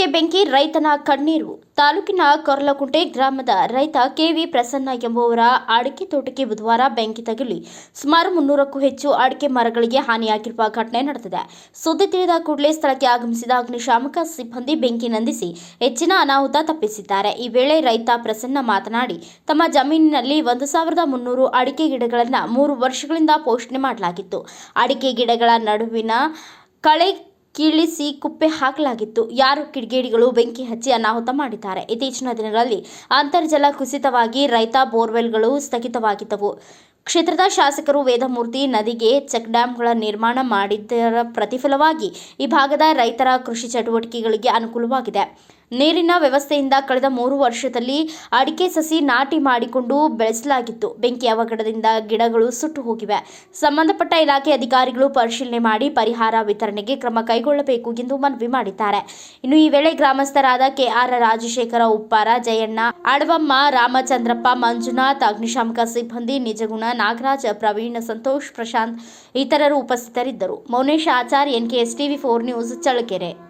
ತೋಟಕ್ಕೆ ಬೆಂಕಿ, ರೈತನ ಕಣ್ಣೀರು. ತಾಲೂಕಿನ ಕೊರ್ಲಕುಂಟೆ ಗ್ರಾಮದ ರೈತ ಕೆವಿ ಪ್ರಸನ್ನ ಎಂಬುವರ ಅಡಿಕೆ ತೋಟಕ್ಕೆ ಬುಧವಾರ ಬೆಂಕಿ ತಗುಲಿ. ಸುಮಾರು ಮುನ್ನೂರಕ್ಕೂ ಹೆಚ್ಚು ಅಡಿಕೆ ಮರಗಳಿಗೆ ಹಾನಿಯಾಗಿರುವ ಘಟನೆ ನಡೆದಿದೆ. ಸುದ್ದಿ ತಿಳಿದ ಕೂಡಲೇ ಸ್ಥಳಕ್ಕೆ ಆಗಮಿಸಿದ ಅಗ್ನಿಶಾಮಕ ಸಿಬ್ಬಂದಿ ಬೆಂಕಿ ನಂದಿಸಿ ಹೆಚ್ಚಿನ ಅನಾಹುತ ತಪ್ಪಿಸಿದ್ದಾರೆ. ಈ ವೇಳೆ ರೈತ ಪ್ರಸನ್ನ ಮಾತನಾಡಿ, ತಮ್ಮ ಜಮೀನಿನಲ್ಲಿ ಒಂದು ಸಾವಿರದ ಮುನ್ನೂರು ಅಡಿಕೆ ಗಿಡಗಳನ್ನು ಮೂರು ವರ್ಷಗಳಿಂದ ಪೋಷಣೆ ಮಾಡಲಾಗಿತ್ತು. ಅಡಿಕೆ ಗಿಡಗಳ ನಡುವಿನ ಕಳೆ ಕೀಳಿಸಿ ಕುಪ್ಪೆ ಹಾಕಲಾಗಿತ್ತು. ಯಾರು ಕಿಡಿಗೇಡಿಗಳು ಬೆಂಕಿ ಹಚ್ಚಿ ಅನಾಹುತ ಮಾಡಿದ್ದಾರೆ. ಇತ್ತೀಚಿನ ದಿನಗಳಲ್ಲಿ ಅಂತರ್ಜಲ ಕುಸಿತವಾಗಿ ರೈತ ಬೋರ್ವೆಲ್ಗಳು ಸ್ಥಗಿತವಾಗಿದ್ದವು. ಕ್ಷೇತ್ರದ ಶಾಸಕರು ವೇದಮೂರ್ತಿ ನದಿಗೆ ಚೆಕ್ ಡ್ಯಾಂಗಳ ನಿರ್ಮಾಣ ಮಾಡಿದ್ದರ ಪ್ರತಿಫಲವಾಗಿ ಈ ಭಾಗದ ರೈತರ ಕೃಷಿ ಚಟುವಟಿಕೆಗಳಿಗೆ ಅನುಕೂಲವಾಗಿದೆ. ನೀರಿನ ವ್ಯವಸ್ಥೆಯಿಂದ ಕಳೆದ ಮೂರು ವರ್ಷದಲ್ಲಿ ಅಡಿಕೆ ಸಸಿ ನಾಟಿ ಮಾಡಿಕೊಂಡು ಬೆಳೆಸಲಾಗಿತ್ತು. ಬೆಂಕಿ ಅವಘಡದಿಂದ ಗಿಡಗಳು ಸುಟ್ಟು ಹೋಗಿವೆ. ಸಂಬಂಧಪಟ್ಟ ಇಲಾಖೆ ಅಧಿಕಾರಿಗಳು ಪರಿಶೀಲನೆ ಮಾಡಿ ಪರಿಹಾರ ವಿತರಣೆಗೆ ಕ್ರಮ ಕೈಗೊಳ್ಳಬೇಕು ಎಂದು ಮನವಿ ಮಾಡಿದ್ದಾರೆ. ಇನ್ನು ಈ ವೇಳೆ ಗ್ರಾಮಸ್ಥರಾದ ಕೆಆರ್ ರಾಜಶೇಖರ ಉಪ್ಪಾರ, ಜಯಣ್ಣ ಅಡವಮ್ಮ ರಾಮಚಂದ್ರಪ್ಪ, ಮಂಜುನಾಥ್, ಅಗ್ನಿಶಾಮಕ ಸಿಬ್ಬಂದಿ, ನಿಜಗುಣ ನಾಗರಾಜ್ ಪ್ರವೀಣ್ ಸಂತೋಷ್ ಪ್ರಶಾಂತ್ ಇತರರು ಉಪಸ್ಥಿತರಿದ್ದರು. Mounesh Achar NKS TV four news Challakere.